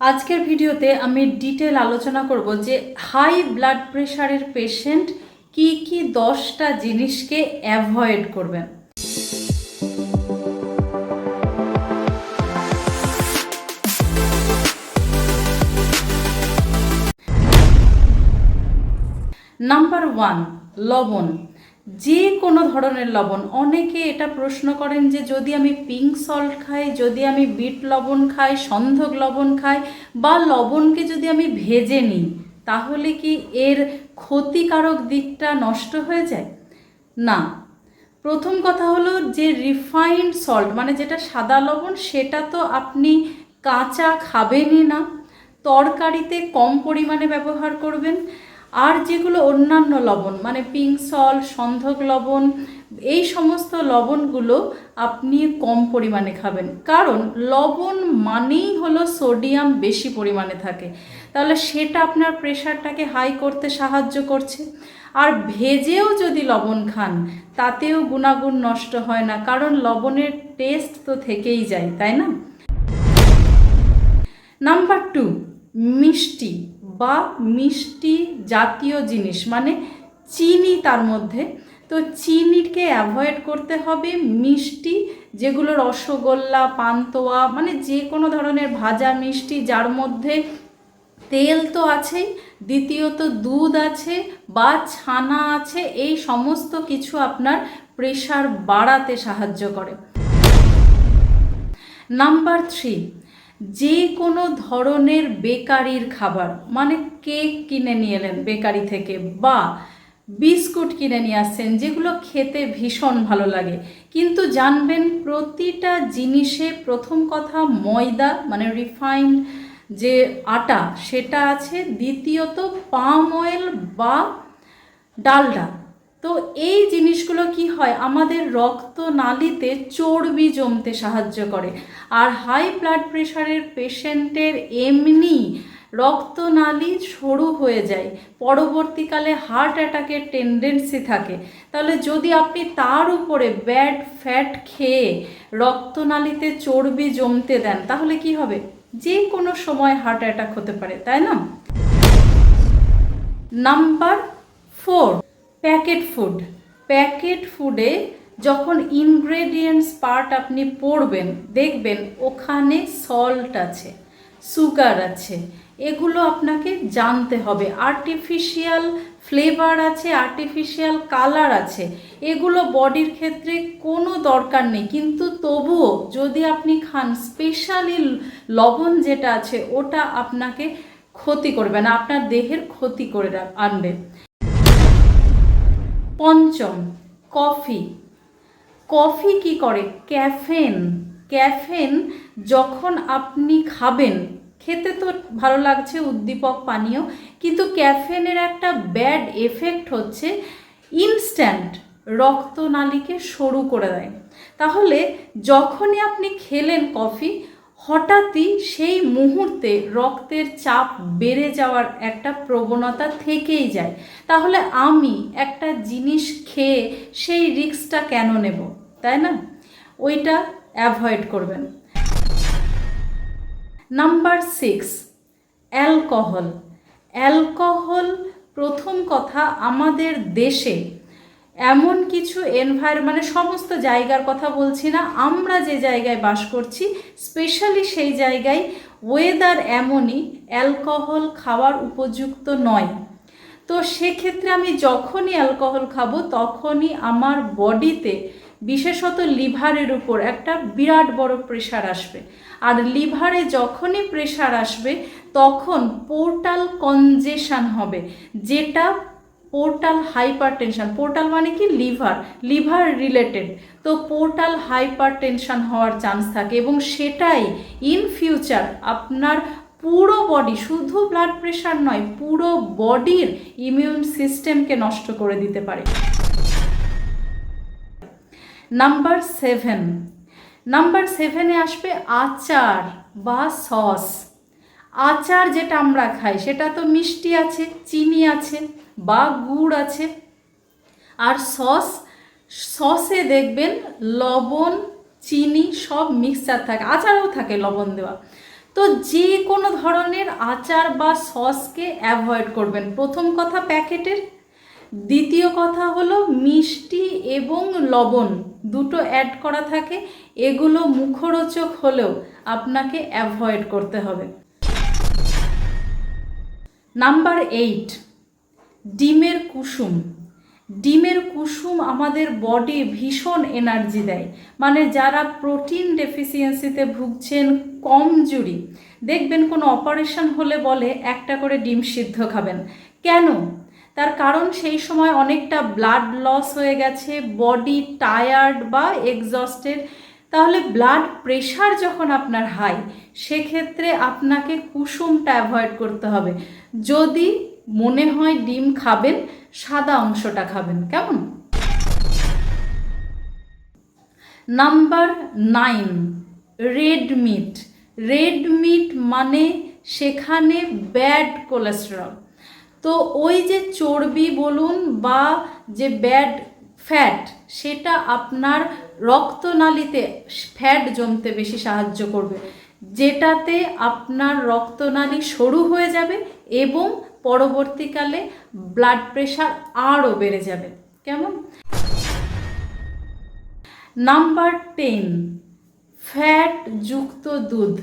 আজকের ভিডিওতে আমি ডিটেল আলোচনা করব যে হাই ব্লাড প্রেশারের পেশেন্ট কি কি দশটা জিনিসকে অ্যাভয়েড করবেন। নাম্বার ওয়ান, লবণ। যে কোনো ধরনের লবণ, অনেকে এটা প্রশ্ন করেন যে যদি আমি পিঙ্ক সল্ট খাই, যদি আমি বিট লবণ খাই, সন্ধক লবণ খাই বা লবণকে যদি আমি ভেজে নিই, তাহলে কি এর ক্ষতিকারক দিকটা নষ্ট হয়ে যায়? না। প্রথম কথা হলো যে রিফাইন্ড সল্ট মানে যেটা সাদা লবণ, সেটা তো আপনি কাঁচা খাবেনই না। তরকারিতে কম পরিমাণে ব্যবহার করবেন। আর যেগুলো অন্যান্য লবণ মানে পিঙ্ক সল্ট সন্ধক লবণ, এই সমস্ত লবণগুলো আপনি কম পরিমাণে খাবেন। কারণ লবণ মানেই হলো সোডিয়াম বেশি পরিমাণে থাকে। তাহলে সেটা আপনার প্রেশারটাকে হাই করতে সাহায্য করছে। আর ভেজেও যদি লবণ খান, তাতেও গুণাগুণ নষ্ট হয় না, কারণ লবণের টেস্ট তো থেকেই যায়, তাই না? নাম্বার টু মিষ্টি। বা মিষ্টি জাতীয় জিনিস মানে চিনি তার মধ্যে। তো চিনিকে অ্যাভয়েড করতে হবে মিষ্টি, যেগুলো রসগোল্লা, পান্তোয়া মানে যে কোনো ধরনের ভাজা মিষ্টি, যার মধ্যে তেল তো আছেই, দ্বিতীয়ত দুধ আছে বা ছানা আছে, এই সমস্ত কিছু আপনার প্রেশার বাড়াতে সাহায্য করে। নাম্বার থ্রি যে কোনো ধরনের বেকারির খাবার মানে কেক কিনে নিয়ে এলেন বেকারি থেকে বা বিস্কুট কিনে নিয়ে আসছেন, যেগুলো খেতে ভীষণ ভালো লাগে। কিন্তু জানবেন প্রতিটা জিনিসে প্রথম কথা ময়দা মানে রিফাইন্ড যে আটা, সেটা আছে। দ্বিতীয়ত পাম অয়েল বা ডালডা। তো এই জিনিসগুলো কি হয়? আমাদের রক্ত নালিতে চর্বি জমতে সাহায্য করে। আর হাই ব্লাড প্রেশারের পেশেন্টের এমনি রক্তনালী সরু হয়ে যায়। পরবর্তীকালে হার্ট অ্যাটাকের টেন্ডেন্সি থাকে। তাহলে যদি আপনি তার উপরে ব্যাড ফ্যাট খেয়ে রক্তনালীতে চর্বি জমতে দেন, তাহলে কি হবে? যে কোনো সময় হার্ট অ্যাটাক হতে পারে, তাই না? Number four packet food. Packet ফুডে যখন ইনগ্রেডিয়েন্টস পার্ট আপনি পড়বেন, দেখবেন ওখানে সল্ট আছে, সুগার আছে, এগুলো আপনাকে জানতে হবে। আর্টিফিশিয়াল ফ্লেভার আছে, আর্টিফিশিয়াল কালার আছে, এগুলো বডির ক্ষেত্রে কোনো দরকার নেই। কিন্তু তবুও যদি আপনি খান স্পেশালি লবণ যেটা আছে, ওটা আপনাকে ক্ষতি করবে না, আপনার দেহের ক্ষতি করে আনবে। পঞ্চম, কফি। কফি কি করে? ক্যাফেন। ক্যাফেন যখন আপনি খাবেন, খেতে তো ভালো লাগছে, উদ্দীপক, পানীয়, কিন্তু ক্যাফেনের একটা ব্যাড এফেক্ট হচ্ছে ইনস্ট্যান্ট রক্তনালীকে সরু করে দেয়। তাহলে যখনই আপনি খেলেন কফি হঠাৎই সেই মুহূর্তে রক্তের চাপ বেড়ে যাওয়ার একটা প্রবণতা থেকেই যায়। তাহলে আমি একটা জিনিস খেয়ে সেই রিস্কটা কেন নেব, তাই না? ওইটা অ্যাভয়েড করবেন। Number six, alcohol. অ্যালকোহল প্রথম কথা আমাদের দেশে এমন কিছু এনভায়র মানে সমস্ত জায়গার কথা বলছি না, আমরা যে জায়গায় বাস করছি স্পেশালি সেই জায়গায় ওয়েদার এমনই অ্যালকোহল খাওয়ার উপযুক্ত নয়। তো সেক্ষেত্রে আমি যখনই অ্যালকোহল খাব, তখনই আমার বডিতে বিশেষত লিভারের উপর একটা বিরাট বড় প্রেশার আসবে। আর লিভারে যখনই প্রেশার আসবে, তখন পোর্টাল কনজেশন হবে, যেটা পোর্টাল হাইপার টেনশন পোর্টাল মানে কি? Liver liver related. তো পোর্টাল হাইপার টেনশন হওয়ার চান্স থাকে এবং সেটাই ইন ফিউচার আপনার পুরো বডি, শুধু ব্লাড প্রেশার নয়, পুরো বডির ইমিউন সিস্টেমকে নষ্ট করে দিতে পারে। Number seven. নাম্বার সেভেনে আসবে আচার বা সস। আচার যেটা আমরা খাই, সেটা তো মিষ্টি আছে, চিনি আছে বা গুড় আছে। আর সস, সসে দেখবেন লবণ, চিনি সব মিক্সচার থাকে, আচারও থাকে লবণ দেওয়া। তো যে কোনো ধরনের আচার বা সসকে অ্যাভয়েড করবেন। প্রথম কথা প্যাকেটের, দ্বিতীয় কথা হলো মিষ্টি এবং লবণ দুটো অ্যাড করা থাকে। এগুলো মুখরোচক হলেও আপনাকে অ্যাভয়েড করতে হবে। নাম্বার এইট ডিমের কুসুম। ডিমের কুসুম আমাদের বডি ভীষণ এনার্জি দেয়। মানে যারা প্রোটিন ডেফিসিয়েন্সিতে ভুগছেন কমজুরি দেখবেন কোনো অপারেশন হলে বলে একটা করে ডিম সিদ্ধ খাবেন। কেন? তার কারণ সেই সময় অনেকটা ব্লাড লস হয়ে গেছে বডি টায়ার্ড বা এক্সস্টেড তাহলে ব্লাড প্রেশার যখন আপনার হাই সেক্ষেত্রে আপনাকে কুসুমটা অ্যাভয়েড করতে হবে। যদি মনে হয় ডিম খাবেন, সাদা অংশটা খাবেন, কেমন? Number nine red meat red meat মানে সেখানে ব্যাড কোলেস্টেরল তো ওই যে চর্বি বলুন বা যে ব্যাড ফ্যাট, সেটা আপনার রক্তনালীতে ফ্যাট জমতে বেশি সাহায্য করবে, যেটাতে আপনার রক্তনালী সরু হয়ে যাবে এবং পরবর্তীকালে ব্লাড প্রেশার আরও বেড়ে যাবে। কেমন? নাম্বার টেন ফ্যাট যুক্ত দুধ।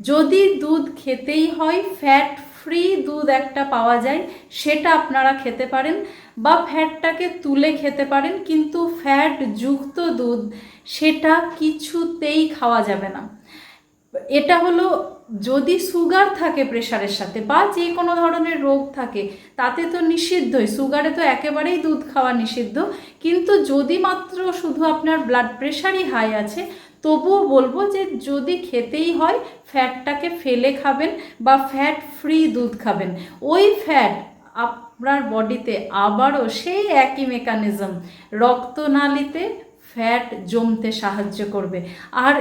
যদি দুধ খেতেই হয় ফ্যাট ফ্রি দুধ একটা পাওয়া যায়, সেটা আপনারা খেতে পারেন। বা ফ্যাটটাকে তুলে খেতে পারেন, কিন্তু ফ্যাট যুক্ত দুধ সেটা কিছুতেই খাওয়া যাবে না। এটা হলো যদি সুগার থাকে প্রেশারের সাথে বা যে কোনো ধরনের রোগ থাকে, তাতে তো নিষিদ্ধই, সুগারে তো একেবারেই দুধ খাওয়া নিষিদ্ধ। কিন্তু যদি মাত্র শুধু আপনার ব্লাড প্রেশারই হাই আছে, তবুও বলব যে যদি খেতেই হয়, ফ্যাটটাকে ফেলে খাবেন বা ফ্যাট ফ্রি দুধ খাবেন। ওই ফ্যাট আপনার বডিতে আবারও সেই একই মেকানিজম রক্তনালীতে ফ্যাট জমতে সাহায্য করবে। আর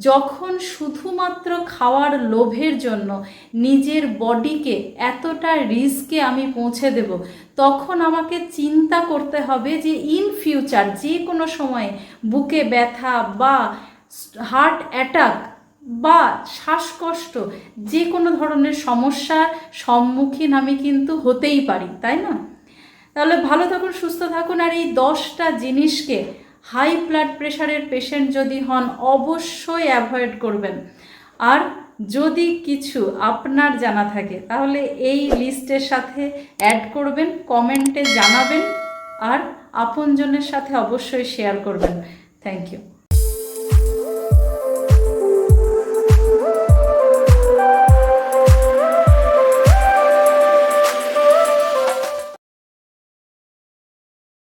যখন শুধুমাত্র খাওয়ার লোভের জন্য নিজের বডিকে এতটা রিস্কে আমি পৌঁছে দেব, তখন আমাকে চিন্তা করতে হবে যে ইন ফিউচার যে কোনো সময়ে বুকে ব্যথা বা হার্ট অ্যাটাক বা শ্বাসকষ্ট, যে কোনো ধরনের সমস্যার সম্মুখীন আমি কিন্তু হতেই পারি, তাই না? তাহলে ভালো থাকুন, সুস্থ থাকুন আর এই দশটা জিনিসকে হাই ব্লাড প্রেশারের পেশেন্ট যদি হন অবশ্যই অ্যাভয়েড করবেন। আর যদি কিছু আপনার জানা থাকে, তাহলে এই লিস্টের সাথে অ্যাড করবেন, কমেন্টে জানাবেন আর আপনজনের সাথে অবশ্যই শেয়ার করবেন। Thank you.